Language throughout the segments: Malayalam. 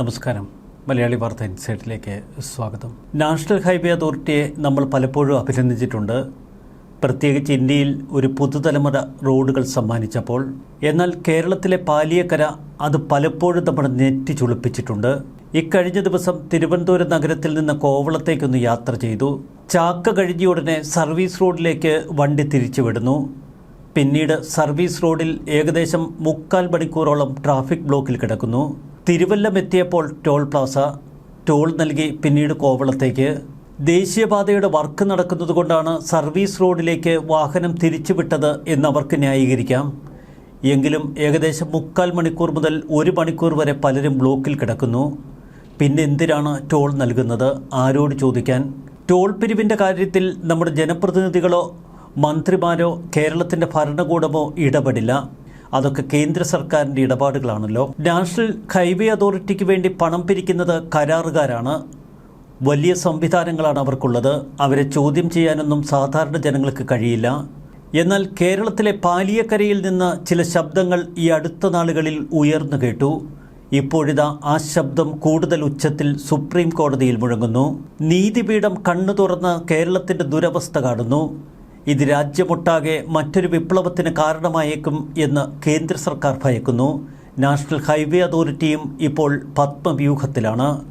നമസ്കാരം. മലയാളി വാർത്ത ഇൻസൈറ്റിലേക്ക് സ്വാഗതം. നാഷണൽ ഹൈവേ അതോറിറ്റിയെ നമ്മൾ പലപ്പോഴും അഭിനന്ദിച്ചിട്ടുണ്ട്. പ്രത്യേകിച്ച് ഇന്ത്യയിൽ ഒരു പുതുതലമുറ റോഡുകൾ സമ്മാനിച്ചപ്പോൾ. എന്നാൽ കേരളത്തിലെ പാലിയക്കര അത് പലപ്പോഴും നമ്മുടെ നെറ്റി ചുളിപ്പിച്ചിട്ടുണ്ട്. ഇക്കഴിഞ്ഞ ദിവസം തിരുവനന്തപുരം നഗരത്തിൽ നിന്ന് കോവളത്തേക്കൊന്ന് യാത്ര ചെയ്തു. ചാക്ക കഴിഞ്ഞ ഉടനെ സർവീസ് റോഡിലേക്ക് വണ്ടി തിരിച്ചുവിടുന്നു. പിന്നീട് സർവീസ് റോഡിൽ ഏകദേശം മുക്കാൽ മണിക്കൂറോളം ട്രാഫിക് ബ്ലോക്കിൽ കിടക്കുന്നു. തിരുവല്ലം എത്തിയപ്പോൾ ടോൾ പ്ലാസ ടോൾ നൽകി പിന്നീട് കോവളത്തേക്ക്. ദേശീയപാതയുടെ വർക്ക് നടക്കുന്നതുകൊണ്ടാണ് സർവീസ് റോഡിലേക്ക് വാഹനം തിരിച്ചുവിട്ടത് എന്നവർക്ക് ന്യായീകരിക്കാം. എങ്കിലും ഏകദേശം മുക്കാൽ മണിക്കൂർ മുതൽ ഒരു മണിക്കൂർ വരെ പലരും ബ്ലോക്കിൽ കിടക്കുന്നു. പിന്നെ എന്തിനാണ് ടോൾ നൽകുന്നത്? ആരോട് ചോദിക്കാൻ. ടോൾ പിരിവിന്റെ കാര്യത്തിൽ നമ്മുടെ ജനപ്രതിനിധികളോ മന്ത്രിമാരോ കേരളത്തിന്റെ ഭരണകൂടമോ ഇടപെടില്ല. അതൊക്കെ കേന്ദ്ര സർക്കാരിന്റെ ഇടപാടുകളാണല്ലോ. നാഷണൽ ഹൈവേ അതോറിറ്റിക്ക് വേണ്ടി പണം പിരിക്കുന്നത് കരാറുകാരാണ്. വലിയ സംവിധാനങ്ങളാണ് അവർക്കുള്ളത്. അവരെ ചോദ്യം ചെയ്യാനൊന്നും സാധാരണ ജനങ്ങൾക്ക് കഴിയില്ല. എന്നാൽ കേരളത്തിലെ പാലിയക്കരയിൽ നിന്ന് ചില ശബ്ദങ്ങൾ ഈ അടുത്ത നാളുകളിൽ ഉയർന്നു കേട്ടു. ഇപ്പോഴിതാ ആ ശബ്ദം കൂടുതൽ ഉച്ചത്തിൽ സുപ്രീം കോടതിയിൽ മുഴങ്ങുന്നു. നീതിപീഠം കണ്ണു തുറന്ന് കേരളത്തിന്റെ ദുരവസ്ഥ കാണുന്നു. ഇത് രാജ്യമൊട്ടാകെ മറ്റൊരു വിപ്ലവത്തിന് കാരണമായേക്കും എന്ന് കേന്ദ്ര സർക്കാർ ഭയക്കുന്നു. നാഷണൽ ഹൈവേ അതോറിറ്റിയും ഇപ്പോൾ പത്മവ്യൂഹത്തിലാണ്.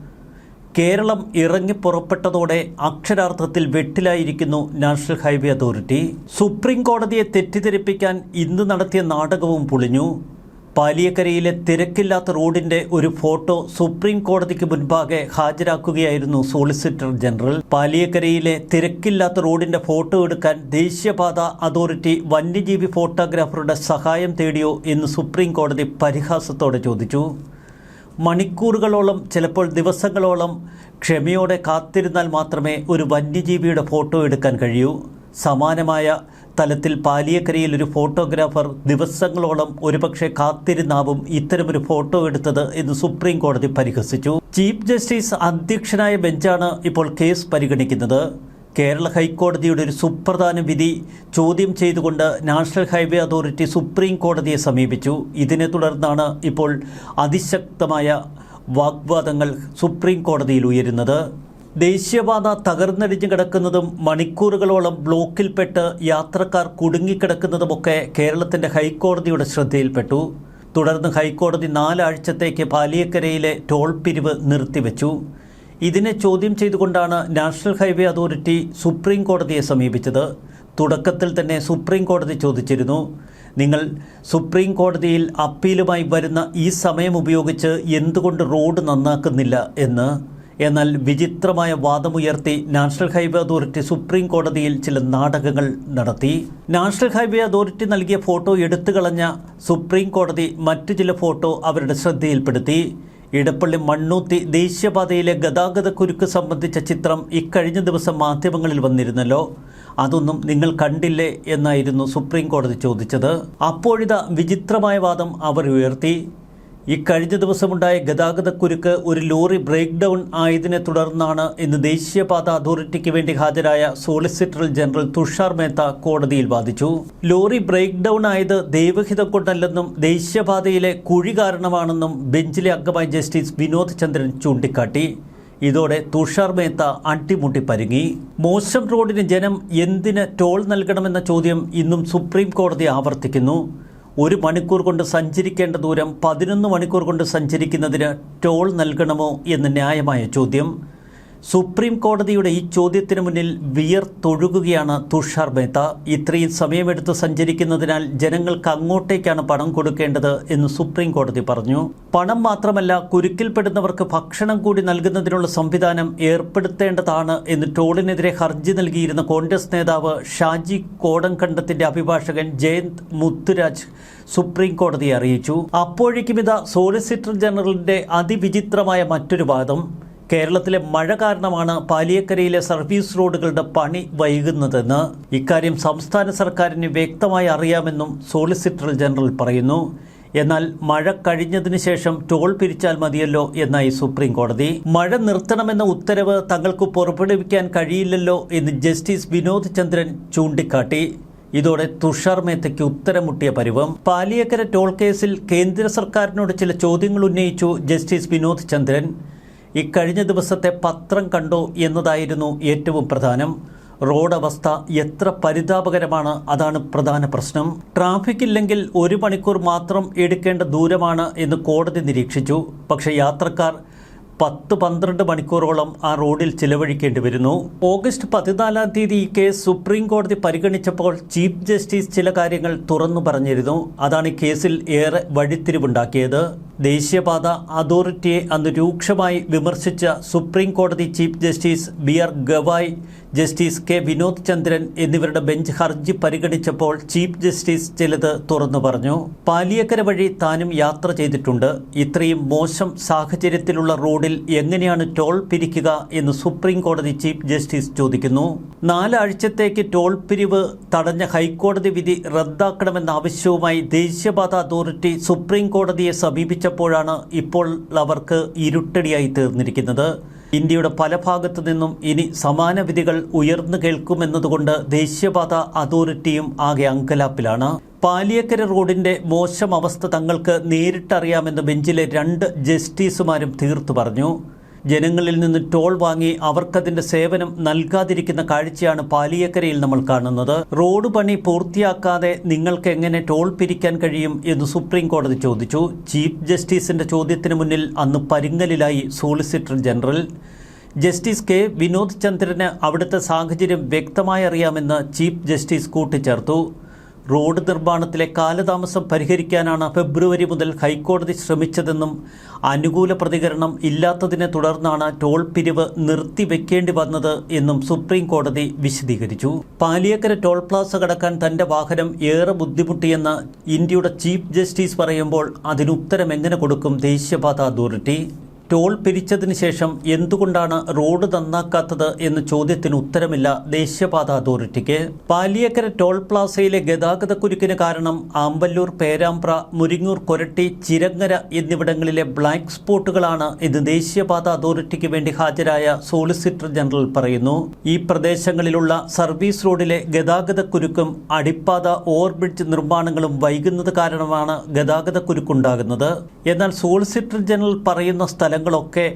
കേരളം ഇറങ്ങിപ്പുറപ്പെട്ടതോടെ അക്ഷരാർത്ഥത്തിൽ വെട്ടിലായിരിക്കുന്നു നാഷണൽ ഹൈവേ അതോറിറ്റി. സുപ്രീം കോടതിയെ തെറ്റിദ്ധരിപ്പിക്കാൻ ഇന്ന് നടത്തിയ നാടകവും പൊളിഞ്ഞു. പാലിയക്കരയിലെ തിരക്കില്ലാത്ത റോഡിന്റെ ഒരു ഫോട്ടോ സുപ്രീം കോടതിക്ക് മുൻപാകെ ഹാജരാക്കുകയായിരുന്നു സോളിസിറ്റർ ജനറൽ. പാലിയക്കരയിലെ തിരക്കില്ലാത്ത റോഡിന്റെ ഫോട്ടോ എടുക്കാൻ ദേശീയപാത അതോറിറ്റി വന്യജീവി ഫോട്ടോഗ്രാഫറുടെ സഹായം തേടിയോ എന്ന് സുപ്രീം കോടതി പരിഹാസത്തോടെ ചോദിച്ചു. മണിക്കൂറുകളോളം ചിലപ്പോൾ ദിവസങ്ങളോളം ക്ഷമയോടെ കാത്തിരുന്നാൽ മാത്രമേ ഒരു വന്യജീവിയുടെ ഫോട്ടോ എടുക്കാൻ കഴിയൂ. സമാനമായ തലത്തിൽ പാലിയക്കരയിൽ ഒരു ഫോട്ടോഗ്രാഫർ ദിവസങ്ങളോളം ഒരുപക്ഷെ കാത്തിരുന്നാവും ഇത്തരമൊരു ഫോട്ടോ എടുത്തത് എന്ന് സുപ്രീം കോടതി പരിഹസിച്ചു. ചീഫ് ജസ്റ്റിസ് അധ്യക്ഷനായ ബെഞ്ചാണ് ഇപ്പോൾ കേസ് പരിഗണിക്കുന്നത്. കേരള ഹൈക്കോടതിയുടെ ഒരു സുപ്രധാന വിധി ചോദ്യം ചെയ്തുകൊണ്ട് നാഷണൽ ഹൈവേ അതോറിറ്റി സുപ്രീം കോടതിയെ സമീപിച്ചു. ഇതിനെ തുടർന്നാണ് ഇപ്പോൾ അതിശക്തമായ വാഗ്വാദങ്ങൾ സുപ്രീം കോടതിയിൽ ഉയരുന്നത്. ദേശീയപാത തകർന്നടിഞ്ഞു കിടക്കുന്നതും മണിക്കൂറുകളോളം ബ്ലോക്കിൽപ്പെട്ട് യാത്രക്കാർ കുടുങ്ങിക്കിടക്കുന്നതുമൊക്കെ കേരളത്തിന്റെ ഹൈക്കോടതിയുടെ ശ്രദ്ധയിൽപ്പെട്ടു. തുടർന്ന് ഹൈക്കോടതി നാലാഴ്ചത്തേക്ക് പാലിയക്കരയിലെ ടോൾ പിരിവ് നിർത്തിവെച്ചു. ഇതിനെ ചോദ്യം ചെയ്തുകൊണ്ടാണ് നാഷണൽ ഹൈവേ അതോറിറ്റി സുപ്രീം കോടതിയെ സമീപിച്ചത്. തുടക്കത്തിൽ തന്നെ സുപ്രീം കോടതി ചോദിച്ചിരുന്നു നിങ്ങൾ സുപ്രീം കോടതിയിൽ അപ്പീലുമായി വരുന്ന ഈ സമയം ഉപയോഗിച്ച് എന്തുകൊണ്ട് റോഡ് നന്നാക്കുന്നില്ല? എന്ന്. എന്നാൽ വിചിത്രമായ വാദമുയർത്തി നാഷണൽ ഹൈവേ അതോറിറ്റി സുപ്രീം കോടതിയിൽ ചില നാടകങ്ങൾ നടത്തി. നാഷണൽ ഹൈവേ അതോറിറ്റി നൽകിയ ഫോട്ടോ എടുത്തു കളഞ്ഞ സുപ്രീം കോടതി മറ്റു ചില ഫോട്ടോ അവരുടെ ശ്രദ്ധയിൽപ്പെടുത്തി. ഇടപ്പള്ളി മണ്ണൂത്തി ദേശീയപാതയിലെ ഗതാഗത കുരുക്ക് സംബന്ധിച്ച ചിത്രം ഇക്കഴിഞ്ഞ ദിവസം മാധ്യമങ്ങളിൽ വന്നിരുന്നല്ലോ. അതൊന്നും നിങ്ങൾ കണ്ടില്ലേ എന്നായിരുന്നു സുപ്രീം കോടതി ചോദിച്ചത്. അപ്പോഴിതാ വിചിത്രമായ വാദം അവർ ഉയർത്തി. ഇക്കഴിഞ്ഞ ദിവസമുണ്ടായ ഗതാഗതക്കുരുക്ക് ഒരു ലോറി ബ്രേക്ക് ഡൗൺ ആയതിനെ തുടർന്നാണ് ഇന്ന് ദേശീയപാത അതോറിറ്റിക്ക് വേണ്ടി ഹാജരായ സോളിസിറ്റർ ജനറൽ തുഷാർ മേത്ത കോടതിയിൽ വാദിച്ചു. ലോറി ബ്രേക്ക് ഡൗൺ ആയത് ദൈവഹിതം കൊണ്ടല്ലെന്നും ദേശീയപാതയിലെ കുഴി കാരണമാണെന്നും ബെഞ്ചിലെ അംഗമായ ജസ്റ്റിസ് വിനോദ് ചന്ദ്രൻ ചൂണ്ടിക്കാട്ടി. ഇതോടെ തുഷാർ മേത്ത അട്ടിമുട്ടി പരുങ്ങി മോശം റോഡിന് ജനം എന്തിന് ടോൾ നൽകണമെന്ന ചോദ്യം ഇന്നും സുപ്രീം കോടതി ആവർത്തിക്കുന്നു. ഒരു മണിക്കൂർ കൊണ്ട് സഞ്ചരിക്കേണ്ട ദൂരം പതിനൊന്ന് മണിക്കൂർ കൊണ്ട് സഞ്ചരിക്കുന്നതിന് ടോൾ നൽകണമോ എന്ന് ന്യായമായ ചോദ്യം. സുപ്രീം കോടതിയുടെ ഈ ചോദ്യത്തിന് മുന്നിൽ വിയർത്തൊഴുകുകയാണ് തുഷാർ മേത്ത. ഇത്രയും സമയമെടുത്ത് സഞ്ചരിക്കുന്നതിനാൽ ജനങ്ങൾക്ക് അങ്ങോട്ടേക്കാണ് പണം കൊടുക്കേണ്ടത് എന്ന് സുപ്രീം കോടതി പറഞ്ഞു. പണം മാത്രമല്ല കുരുക്കിൽപ്പെടുന്നവർക്ക് ഭക്ഷണം കൂടി നൽകുന്നതിനുള്ള സംവിധാനം ഏർപ്പെടുത്തേണ്ടതാണ് എന്ന് ടോളിനെതിരെ ഹർജി നൽകിയിരുന്ന കോൺഗ്രസ് നേതാവ് ഷാജി കോടംകണ്ടത്തിന്റെ അഭിഭാഷകൻ ജയന്ത് മുത്തുരാജ് സുപ്രീം കോടതിയെ അറിയിച്ചു. അപ്പോഴേക്കും ഇതാ സോളിസിറ്റർ ജനറലിന്റെ അതിവിചിത്രമായ മറ്റൊരു വാദം. കേരളത്തിലെ മഴ കാരണമാണ് പാലിയക്കരയിലെ സർവീസ് റോഡുകളുടെ പണി വൈകുന്നതെന്ന് ഇക്കാര്യം സംസ്ഥാന സർക്കാരിന് വ്യക്തമായി അറിയാമെന്നും സോളിസിറ്റർ ജനറൽ പറയുന്നു. എന്നാൽ മഴ കഴിഞ്ഞതിന് ശേഷം ടോൾ പിരിച്ചാൽ മതിയല്ലോ എന്നായി സുപ്രീം കോടതി. മഴ നിർത്തണമെന്ന ഉത്തരവ് തങ്ങൾക്ക് പുറപ്പെടുവിക്കാൻ കഴിയില്ലല്ലോ എന്ന് ജസ്റ്റിസ് വിനോദ് ചന്ദ്രൻ ചൂണ്ടിക്കാട്ടി. ഇതോടെ തുഷാർ മേത്തയ്ക്ക് ഉത്തരമുട്ടിയ പരിവം. പാലിയക്കര ടോൾ കേസിൽ കേന്ദ്ര സർക്കാരിനോട് ചില ചോദ്യങ്ങൾ ഉന്നയിച്ചു ജസ്റ്റിസ് വിനോദ് ചന്ദ്രൻ. ഇക്കഴിഞ്ഞ ദിവസത്തെ പത്രം കണ്ടോ എന്നതായിരുന്നു ഏറ്റവും പ്രധാനം. റോഡ് അവസ്ഥ എത്ര പരിതാപകരമാണ് അതാണ് പ്രധാന പ്രശ്നം. ട്രാഫിക് ഇല്ലെങ്കിൽ ഒരു മണിക്കൂർ മാത്രം എടുക്കേണ്ട ദൂരമാണ് എന്ന് കോടതി നിരീക്ഷിച്ചു. പക്ഷെ യാത്രക്കാർ പത്ത് പന്ത്രണ്ട് മണിക്കൂറോളം ആ റോഡിൽ ചിലവഴിക്കേണ്ടി വരുന്നു. ഓഗസ്റ്റ് പതിനാലാം തീയതി ഈ കേസ് സുപ്രീം കോടതി പരിഗണിച്ചപ്പോൾ ചീഫ് ജസ്റ്റിസ് ചില കാര്യങ്ങൾ തുറന്നു പറഞ്ഞിരുന്നു. അതാണ് ഈ കേസിൽ ഏറെ വഴിത്തിരിവുണ്ടാക്കിയത്. ദേശീയപാത അതോറിറ്റിയെ അന്ന് രൂക്ഷമായി വിമർശിച്ച സുപ്രീം കോടതി chief justice B R Gavai justice K Vinod Chandran എന്നിവരുടെ ബെഞ്ച് ഹർജി പരിഗണിച്ചപ്പോൾ ചീഫ് ജസ്റ്റിസ് ചിലത് തുറന്നു പറഞ്ഞു. പാലിയക്കര വഴി താനും യാത്ര ചെയ്തിട്ടുണ്ട്. ഇത്രയും മോശം സാഹചര്യത്തിലുള്ള റോഡിൽ എങ്ങനെയാണ് ടോൾ പിരിക്കുക എന്ന് സുപ്രീം കോടതി ചീഫ് ജസ്റ്റിസ് ചോദിക്കുന്നു. നാലാഴ്ചത്തേക്ക് ടോൾ പിരിവ് തടഞ്ഞ ഹൈക്കോടതി വിധി റദ്ദാക്കണമെന്ന ആവശ്യവുമായി ദേശീയപാത അതോറിറ്റി സുപ്രീം കോടതിയെ സമീപിച്ചപ്പോഴാണ് ഇപ്പോൾ അവർക്ക് ഇരുട്ടടിയായി തീർന്നിരിക്കുന്നത്. ഇന്ത്യയുടെ പല ഭാഗത്തു നിന്നും ഇനി സമാന വിധികൾ ഉയർന്നു കേൾക്കുമെന്നതുകൊണ്ട് ദേശീയപാത അതോറിറ്റിയും ആകെ അങ്കലാപ്പിലാണ്. പാലിയക്കര റോഡിന്റെ മോശം അവസ്ഥ തങ്ങൾക്ക് നേരിട്ടറിയാമെന്ന് ബെഞ്ചിലെ രണ്ട് ജസ്റ്റിസുമാരും തീർത്തു പറഞ്ഞു. ജനങ്ങളിൽ നിന്ന് ടോൾ വാങ്ങി അവർക്കതിന്റെ സേവനം നൽകാതിരിക്കുന്ന കാഴ്ചയാണ് പാലിയക്കരയിൽ നമ്മൾ കാണുന്നത്. റോഡ് പണി പൂർത്തിയാക്കാതെ നിങ്ങൾക്ക് എങ്ങനെ ടോൾ പിരിക്കാൻ കഴിയും എന്ന് സുപ്രീം കോടതി ചോദിച്ചു. ചീഫ് ജസ്റ്റിസിന്റെ ചോദ്യത്തിന് മുന്നിൽ അന്ന് പരിങ്ങലിലായി solicitor general. Justice K. Vinod ചന്ദ്രന് അവിടുത്തെ സാഹചര്യം വ്യക്തമായി അറിയാമെന്ന് ചീഫ് ജസ്റ്റിസ് കൂട്ടിച്ചേർത്തു. റോഡ് നിർമ്മാണത്തിലെ കാലതാമസം പരിഹരിക്കാനാണ് ഫെബ്രുവരി മുതൽ ഹൈക്കോടതി ശ്രമിച്ചതെന്നും അനുകൂല പ്രതികരണം ഇല്ലാത്തതിനെ തുടർന്നാണ് ടോൾ പിരിവ് നിർത്തിവെക്കേണ്ടി വന്നത് എന്നും സുപ്രീം കോടതി വിശദീകരിച്ചു. പാലിയക്കര ടോൾ പ്ലാസ കടക്കാൻ തന്റെ വാഹനം ഏറെ ബുദ്ധിമുട്ടിയെന്ന് ഇന്ത്യയുടെ ചീഫ് ജസ്റ്റിസ് പറയുമ്പോൾ അതിനുത്തരം എങ്ങനെ കൊടുക്കും ദേശീയപാത അതോറിറ്റി. ടോൾ പിരിച്ചതിന് ശേഷം എന്തുകൊണ്ടാണ് റോഡ് നന്നാക്കാത്തത് എന്ന ചോദ്യത്തിന് ഉത്തരമില്ല ദേശീയപാത അതോറിറ്റിക്ക്. പാലിയക്കര ടോൾ പ്ലാസയിലെ ഗതാഗതക്കുരുക്കിന് കാരണം ആമ്പല്ലൂർ പേരാമ്പ്ര മുരിങ്ങൂർ കൊരട്ടി ചിരങ്ങര എന്നിവിടങ്ങളിലെ ബ്ലാക്ക് സ്പോട്ടുകളാണ് ഇത് ദേശീയപാത അതോറിറ്റിക്ക് വേണ്ടി ഹാജരായ സോളിസിറ്റർ ജനറൽ പറയുന്നു. ഈ പ്രദേശങ്ങളിലുള്ള സർവീസ് റോഡിലെ ഗതാഗതക്കുരുക്കും അടിപ്പാത ഓവർബ്രിഡ്ജ് നിർമ്മാണങ്ങളും വൈകുന്നത് കാരണമാണ് ഗതാഗതക്കുരുക്കുണ്ടാകുന്നത് എന്നാൽ സോളിസിറ്റർ ജനറൽ പറയുന്ന സ്ഥലങ്ങളൊക്കെ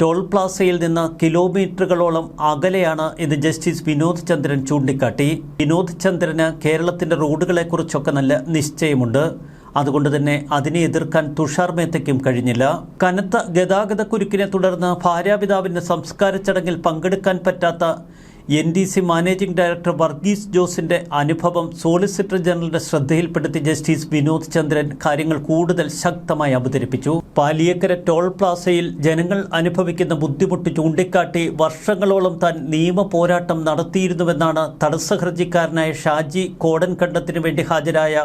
ടോൾ പ്ലാസയിൽ നിന്ന് കിലോമീറ്ററുകളോളം അകലെയാണ് ഇത് ജസ്റ്റിസ് വിനോദ് ചന്ദ്രൻ ചൂണ്ടിക്കാട്ടി. വിനോദ് ചന്ദ്രന് കേരളത്തിന്റെ റോഡുകളെക്കുറിച്ചൊക്കെ നല്ല നിശ്ചയമുണ്ട്. അതുകൊണ്ട് തന്നെ അതിനെ എതിർക്കാൻ തുഷാർ മേത്തയ്ക്കും കഴിഞ്ഞില്ല. കനത്ത ഗതാഗതക്കുരുക്കിനെ തുടർന്ന് ഭാര്യാപിതാവിന്റെ സംസ്കാര ചടങ്ങിൽ പങ്കെടുക്കാൻ പറ്റാത്ത N D C managing director Varghese ജോസിന്റെ അനുഭവം സോളിസിറ്റർ ജനറലിന്റെ ശ്രദ്ധയിൽപ്പെടുത്തി ജസ്റ്റിസ് വിനോദ് ചന്ദ്രൻ കാര്യങ്ങൾ കൂടുതൽ ശക്തമായി അവതരിപ്പിച്ചു. പാലിയക്കര ടോൾ പ്ലാസയിൽ ജനങ്ങൾ അനുഭവിക്കുന്ന ബുദ്ധിമുട്ട് ചൂണ്ടിക്കാട്ടി വർഷങ്ങളോളം താൻ നിയമ പോരാട്ടം നടത്തിയിരുന്നുവെന്നാണ് തടസ്സ ഷാജി ഷാജി കോടൻകണ്ടത്തിന് വേണ്ടി ഹാജരായ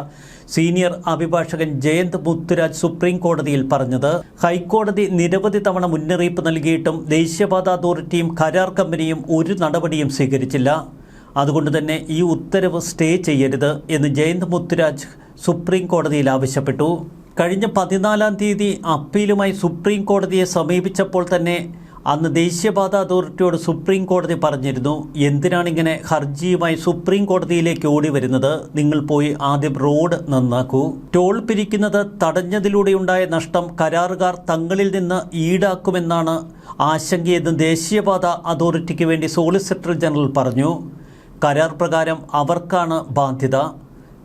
സീനിയർ അഭിഭാഷകൻ ജയന്ത് മുത്തുരാജ് സുപ്രീം കോടതിയിൽ പറഞ്ഞത്. ഹൈക്കോടതി നിരവധി തവണ മുന്നറിയിപ്പ് നൽകിയിട്ടും ദേശീയപാത അതോറിറ്റിയും കരാർ കമ്പനിയും ഒരു നടപടിയും സ്വീകരിച്ചില്ല. അതുകൊണ്ട് തന്നെ ഈ ഉത്തരവ് സ്റ്റേ ചെയ്യരുത് എന്ന് ജയന്ത് മുത്തുരാജ് സുപ്രീം കോടതിയിൽ ആവശ്യപ്പെട്ടു. കഴിഞ്ഞ പതിനാലാം തീയതി അപ്പീലുമായി സുപ്രീം കോടതിയെ സമീപിച്ചപ്പോൾ തന്നെ അന്ന് ദേശീയപാത അതോറിറ്റിയോട് സുപ്രീം കോടതി പറഞ്ഞിരുന്നു എന്തിനാണിങ്ങനെ ഹർജിയുമായി സുപ്രീം കോടതിയിലേക്ക് ഓടി വരുന്നത്? നിങ്ങൾ പോയി ആദ്യം റോഡ് നന്നാക്കൂ. ടോൾ പിരിക്കുന്നത് തടഞ്ഞതിലൂടെയുണ്ടായ നഷ്ടം കരാറുകാർ തങ്ങളിൽ നിന്ന് ഈടാക്കുമെന്നാണ് ആശങ്കയെന്ന് ദേശീയപാത അതോറിറ്റിക്ക് വേണ്ടി സോളിസിറ്റർ ജനറൽ പറഞ്ഞു. കരാർ പ്രകാരം അവർക്കാണ് ബാധ്യത.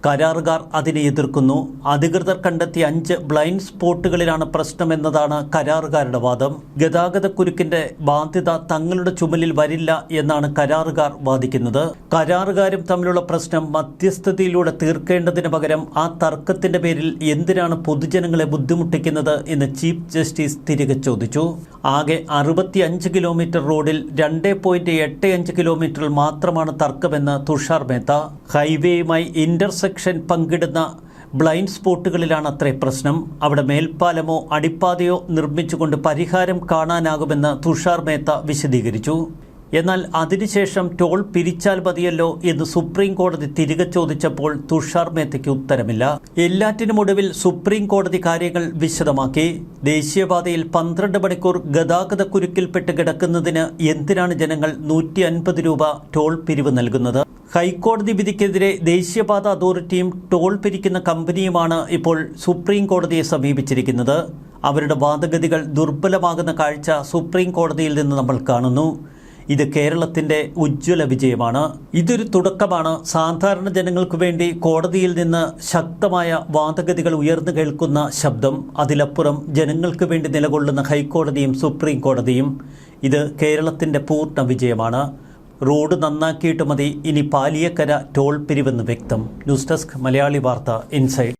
കരാറുകാർ അതിനെ എതിർക്കുന്നു. അധികൃതർ കണ്ടെത്തിയ അഞ്ച് ബ്ലൈൻഡ് സ്പോട്ടുകളിലാണ് പ്രശ്നമെന്നതാണ് കരാറുകാരുടെ വാദം. ഗതാഗതക്കുരുക്കിന്റെ ബാധ്യത തങ്ങളുടെ ചുമലിൽ വരില്ല എന്നാണ് കരാറുകാർ വാദിക്കുന്നത്. കരാറുകാരും തമ്മിലുള്ള പ്രശ്നം മധ്യസ്ഥതയിലൂടെ തീർക്കേണ്ടതിന് പകരം ആ തർക്കത്തിന്റെ പേരിൽ എന്തിനാണ് പൊതുജനങ്ങളെ ബുദ്ധിമുട്ടിക്കുന്നത് എന്ന് ചീഫ് ജസ്റ്റിസ് തിരികെ ചോദിച്ചു. ആകെ അറുപത്തിയഞ്ച് കിലോമീറ്റർ റോഡിൽ രണ്ട് പോയിന്റ് എട്ട് അഞ്ച് കിലോമീറ്ററിൽ മാത്രമാണ് തർക്കമെന്ന് തുഷാർ മേത്ത. ഹൈവേയുമായി ഇന്റർസെക്ഷൻ പങ്കിടുന്ന ബ്ലൈൻഡ് സ്പോട്ടുകളിലാണ് അത്രേ പ്രശ്നം. അവിടെ മേൽപ്പാലമോ അടിപ്പാതയോ നിർമ്മിച്ചുകൊണ്ട് പരിഹാരം കാണാനാകുമെന്ന് തുഷാർ മേത്ത വിശദീകരിച്ചു. എന്നാൽ അതിനുശേഷം ടോൾ പിരിച്ചാൽ മതിയല്ലോ എന്ന് സുപ്രീം കോടതി തിരികെ ചോദിച്ചപ്പോൾ തുഷാർ മേത്തയ്ക്ക് ഉത്തരമില്ല. എല്ലാറ്റിനും ഒടുവിൽ സുപ്രീം കോടതി കാര്യങ്ങൾ വിശദമാക്കി. ദേശീയപാതയിൽ പന്ത്രണ്ട് മണിക്കൂർ ഗതാഗത കുരുക്കിൽപ്പെട്ട് കിടക്കുന്നതിന് എന്തിനാണ് ജനങ്ങൾ നൂറ്റി അൻപത് രൂപ ടോൾ പിരിവ് നൽകുന്നത്? ഹൈക്കോടതി വിധിക്കെതിരെ ദേശീയപാത അതോറിറ്റിയും ടോൾ പിരിക്കുന്ന കമ്പനിയുമാണ് ഇപ്പോൾ സുപ്രീം കോടതിയെ സമീപിച്ചിരിക്കുന്നത്. അവരുടെ വാദഗതികൾ ദുർബലമാകുന്ന കാഴ്ച സുപ്രീം കോടതിയിൽ നിന്ന് നമ്മൾ കാണുന്നു. ഇത് കേരളത്തിന്റെ ഉജ്ജ്വല വിജയമാണ്. ഇതൊരു തുടക്കമാണ്. സാധാരണ ജനങ്ങൾക്ക് വേണ്ടി കോടതിയിൽ നിന്ന് ശക്തമായ വാദഗതികൾ ഉയർന്നു കേൾക്കുന്ന ശബ്ദം. അതിലപ്പുറം ജനങ്ങൾക്ക് വേണ്ടി നിലകൊള്ളുന്ന ഹൈക്കോടതിയും സുപ്രീം കോടതിയും. ഇത് കേരളത്തിന്റെ പൂർണ വിജയമാണ്. റോഡ് നന്നാക്കിയിട്ട് മതി. ഇനി പാലിയക്കര ടോൾ പിരിവെന്ന് വ്യക്തം. ന്യൂസ് ഡെസ്ക് മലയാളി വാർത്ത ഇൻസൈഡ്.